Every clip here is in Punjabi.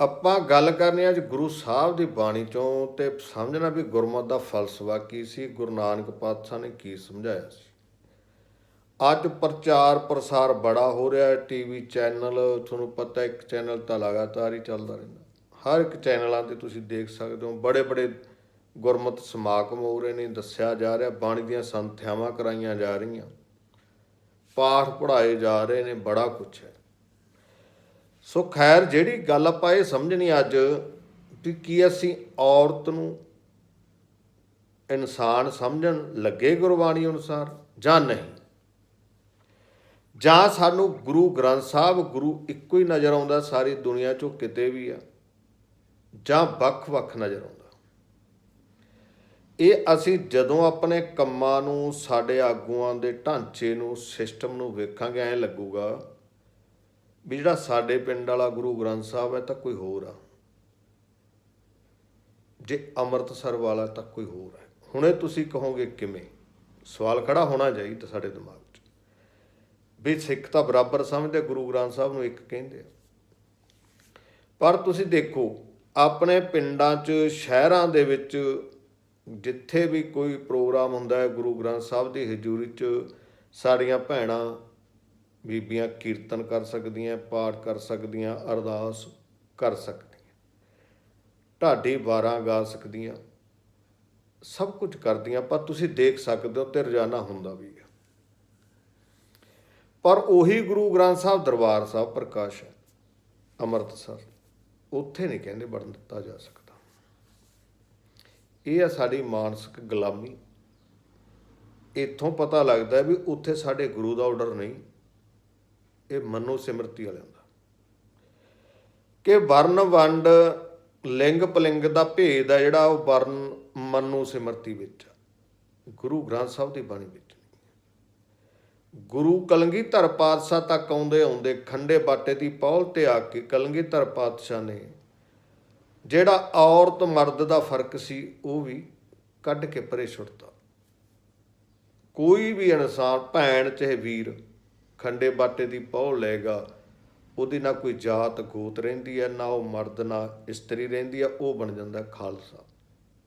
ਆਪਾਂ ਗੱਲ ਕਰਨੀ ਆ ਅੱਜ ਗੁਰੂ ਸਾਹਿਬ ਦੀ ਬਾਣੀ ਚੋਂ ਤੇ ਸਮਝਣਾ ਵੀ ਗੁਰਮਤ ਦਾ ਫਲਸਫਾ ਕੀ ਸੀ, ਗੁਰੂ ਨਾਨਕ ਪਾਤਸ਼ਾਹ ਨੇ ਕੀ ਸਮਝਾਇਆ ਸੀ? ਅੱਜ ਪ੍ਰਚਾਰ ਪ੍ਰਸਾਰ ਬੜਾ ਹੋ ਰਿਹਾ ਹੈ, ਟੀਵੀ ਚੈਨਲ, ਤੁਹਾਨੂੰ ਪਤਾ ਇੱਕ ਚੈਨਲ ਤਾਂ ਲਗਾਤਾਰ ਹੀ ਚੱਲਦਾ ਰਹਿੰਦਾ। ਹਰ ਇੱਕ ਚੈਨਲਾਂ ਤੇ ਤੁਸੀਂ ਦੇਖ ਸਕਦੇ ਹੋ ਬੜੇ ਬੜੇ ਗੁਰਮਤ ਸਮਾਗਮ ਹੋ ਰਹੇ ਨੇ, ਦੱਸਿਆ ਜਾ ਰਿਹਾ, ਬਾਣੀ ਦੀਆਂ ਸੰਥਿਆਵਾਂ ਕਰਾਈਆਂ ਜਾ ਰਹੀਆਂ। ਪਾਠ ਪੜ੍ਹਾਏ ਜਾ ਰਹੇ ਨੇ, ਬੜਾ ਕੁਝ ਹੈ। ਸੋ ਖੈਰ, ਜਿਹੜੀ ਗੱਲ ਆਪਾਂ ਇਹ ਸਮਝਣੀ ਅੱਜ ਵੀ ਕੀ ਅਸੀਂ ਔਰਤ ਨੂੰ ਇਨਸਾਨ ਸਮਝਣ ਲੱਗੇ ਗੁਰਬਾਣੀ ਅਨੁਸਾਰ ਜਾਂ ਨਹੀਂ? ਜਾਂ ਸਾਨੂੰ ਗੁਰੂ ਗ੍ਰੰਥ ਸਾਹਿਬ, ਗੁਰੂ ਇੱਕੋ ਹੀ ਨਜ਼ਰ ਆਉਂਦਾ ਸਾਰੀ ਦੁਨੀਆ 'ਚੋਂ ਕਿਤੇ ਵੀ ਆ, ਜਾਂ ਵੱਖ-ਵੱਖ ਨਜ਼ਰ ਆਉਂਦਾ? ਇਹ ਅਸੀਂ ਜਦੋਂ ਆਪਣੇ ਕੰਮਾਂ ਨੂੰ, ਸਾਡੇ ਆਗੂਆਂ ਦੇ ਢਾਂਚੇ ਨੂੰ, ਸਿਸਟਮ ਨੂੰ ਵੇਖਾਂਗੇ, ਐਂ ਲੱਗੂਗਾ ਵੀ ਜਿਹੜਾ ਸਾਡੇ ਪਿੰਡ ਵਾਲਾ ਗੁਰੂ ਗ੍ਰੰਥ ਸਾਹਿਬ ਹੈ ਤਾਂ ਕੋਈ ਹੋਰ ਆ। ਜੇ ਅੰਮ੍ਰਿਤਸਰ ਵਾਲਾ ਤਾਂ ਕੋਈ ਹੋਰ ਹੈ ਹੁਣੇ ਤੁਸੀਂ ਕਹੋਗੇ ਕਿਵੇਂ? ਸਵਾਲ ਖੜਾ ਹੋਣਾ ਚਾਹੀਦਾ ਸਾਡੇ ਦਿਮਾਗ 'ਚ। ਵੀ ਸਿੱਖ ਤਾਂ ਬਰਾਬਰ ਸਮਝਦੇ, ਗੁਰੂ ਗ੍ਰੰਥ ਸਾਹਿਬ ਨੂੰ ਇੱਕ ਕਹਿੰਦੇ ਆ। ਪਰ ਤੁਸੀਂ ਦੇਖੋ, ਆਪਣੇ ਪਿੰਡਾਂ 'ਚ, ਸ਼ਹਿਰਾਂ ਦੇ ਵਿੱਚ ਜਿੱਥੇ ਵੀ ਕੋਈ ਪ੍ਰੋਗਰਾਮ ਹੁੰਦਾ ਹੈ, ਗੁਰੂ ਗ੍ਰੰਥ ਸਾਹਿਬ ਦੀ ਹਜ਼ੂਰੀ 'ਚ ਸਾਡੀਆਂ ਭੈਣਾਂ ਬੀਬੀਆਂ ਕੀਰਤਨ ਕਰ ਸਕਦੀਆਂ, ਪਾਠ ਕਰ ਸਕਦੀਆਂ, ਅਰਦਾਸ ਕਰ ਸਕਦੀਆਂ। ਢਾਡੀ ਵਾਰਾਂ ਗਾ ਸਕਦੀਆਂ। ਸਭ ਕੁਝ ਕਰਦੀਆਂ, ਪਰ ਤੁਸੀਂ ਦੇਖ ਸਕਦੇ ਹੋ ਤੇ ਰੋਜ਼ਾਨਾ ਹੁੰਦਾ ਵੀ ਹੈ ਪਰ ਉਹੀ ਗੁਰੂ ਗ੍ਰੰਥ ਸਾਹਿਬ, ਦਰਬਾਰ ਸਾਹਿਬ ਪ੍ਰਕਾਸ਼ ਹੈ, ਅੰਮ੍ਰਿਤਸਰ। ਉੱਥੇ ਨਹੀਂ ਕਹਿੰਦੇ ਵੜਨ ਦਿੱਤਾ ਜਾ ਸਕਦਾ। ਇਹ ਆ ਸਾਡੀ ਮਾਨਸਿਕ ਗੁਲਾਮੀ। ਇੱਥੋਂ ਪਤਾ ਲੱਗਦਾ ਵੀ ਉੱਥੇ ਸਾਡੇ ਗੁਰੂ ਦਾ ਆਰਡਰ ਨਹੀਂ। ਇਹ ਮਨੋ ਸਿਮਰਤੀ ਵਾਲਿਆਂ ਦਾ ਕਿ ਵਰਨ ਵੰਡ ਲਿੰਗ ਪਲਿੰਗ ਦਾ ਭੇਦ ਹੈ ਜਿਹੜਾ ਉਹ ਵਰਨ ਮਨੋ ਸਿਮਰਤੀ ਵਿੱਚ ਆ। ਗੁਰੂ ਗ੍ਰੰਥ ਸਾਹਿਬ ਦੀ ਬਾਣੀ ਵਿੱਚ ਨਹੀਂ। ਗੁਰੂ ਕਲਗੀਧਰ ਪਾਤਸ਼ਾਹ ਤੱਕ ਆਉਂਦੇ ਆਉਂਦੇ ਖੰਡੇ ਬਾਟੇ ਦੀ ਪੌਲ ਤੇ ਆ ਕੇ ਕਲਗੀਧਰ ਪਾਤਸ਼ਾਹ ਨੇ ਜਿਹੜਾ ਔਰਤ ਮਰਦ ਦਾ ਫ਼ਰਕ ਸੀ, ਉਹ ਵੀ ਕੱਢ ਕੇ ਪਰੇ ਛੁੱਟਤਾ ਕੋਈ ਵੀ ਇਨਸਾਨ, ਭੈਣ ਚਾਹੇ ਵੀਰ ਖੰਡੇ ਬਾਟੇ ਦੀ ਪੌਲ ਲਏਗਾ। ਉਹਦੀ ਨਾ ਕੋਈ ਜਾਤ ਗੋਤ ਰਹਿੰਦੀ ਹੈ, ਨਾ ਉਹ ਮਰਦ, ਨਾ ਇਸਤਰੀ ਰਹਿੰਦੀ ਹੈ, ਉਹ ਬਣ ਜਾਂਦਾ ਖਾਲਸਾ।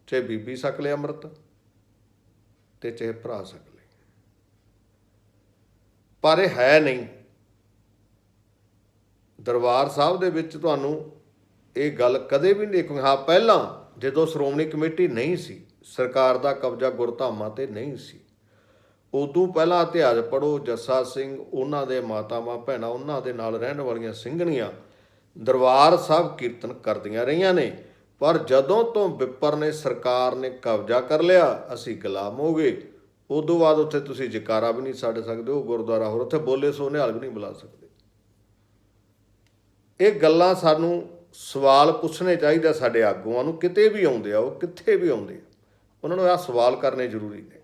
ਚਾਹੇ ਬੀਬੀ ਸਕਲੇ ਅੰਮ੍ਰਿਤ ਤੇ ਚਾਹੇ ਭਰਾ ਸਕਲੇ ਪਰ ਇਹ ਹੈ ਨਹੀਂ। ਦਰਬਾਰ ਸਾਹਿਬ ਦੇ ਵਿੱਚ ਤੁਹਾਨੂੰ ਇਹ ਗੱਲ ਕਦੇ ਵੀ ਨਹੀਂ ਦੇਖੋਗੇ ਹਾਂ, ਪਹਿਲਾਂ ਜਦੋਂ ਸ਼੍ਰੋਮਣੀ ਕਮੇਟੀ ਨਹੀਂ ਸੀ, ਸਰਕਾਰ ਦਾ ਕਬਜ਼ਾ ਗੁਰਧਾਮਾਂ ਤੇ ਨਹੀਂ ਸੀ। ਉਦੋਂ ਪਹਿਲਾਂ ਇਤਿਹਾਸ ਪੜੋ ਜੱਸਾ ਸਿੰਘ, ਉਹਨਾਂ ਦੇ ਮਾਤਾਵਾਂ, ਭੈਣਾਂ, ਉਹਨਾਂ ਦੇ ਨਾਲ ਰਹਿਣ ਵਾਲੀਆਂ ਸਿੰਘਣੀਆਂ ਦਰਬਾਰ ਸਾਹਿਬ ਕੀਰਤਨ ਕਰਦੀਆਂ ਰਹੀਆਂ ਨੇ। ਪਰ ਜਦੋਂ ਤੋਂ ਵਿਪਰ ਨੇ ਸਰਕਾਰ ਨੇ ਕਬਜ਼ਾ ਕਰ ਲਿਆ, ਅਸੀਂ ਗੁਲਾਮ ਹੋ ਗਏ। ਉਦੋਂ ਬਾਅਦ ਉੱਥੇ ਤੁਸੀਂ ਜਕਾਰਾ ਵੀ ਨਹੀਂ ਛੱਡ ਸਕਦੇ, ਉਹ ਗੁਰਦੁਆਰਾ ਹੋਰ ਉੱਥੇ ਬੋਲੇ ਸੋ ਨਿਹਾਲ ਵੀ ਨਹੀਂ ਬੁਲਾ ਸਕਦੇ। ਇਹ ਗੱਲਾਂ ਸਾਨੂੰ ਸਵਾਲ ਪੁੱਛਣੇ ਚਾਹੀਦੇ ਸਾਡੇ ਆਗੂਆਂ ਨੂੰ, ਕਿਤੇ ਵੀ ਆਉਂਦੇ ਆ, ਉਹ ਕਿੱਥੇ ਵੀ ਆਉਂਦੇ ਆ। ਉਹਨਾਂ ਨੂੰ ਆਹ ਸਵਾਲ ਕਰਨੇ ਜ਼ਰੂਰੀ ਨੇ।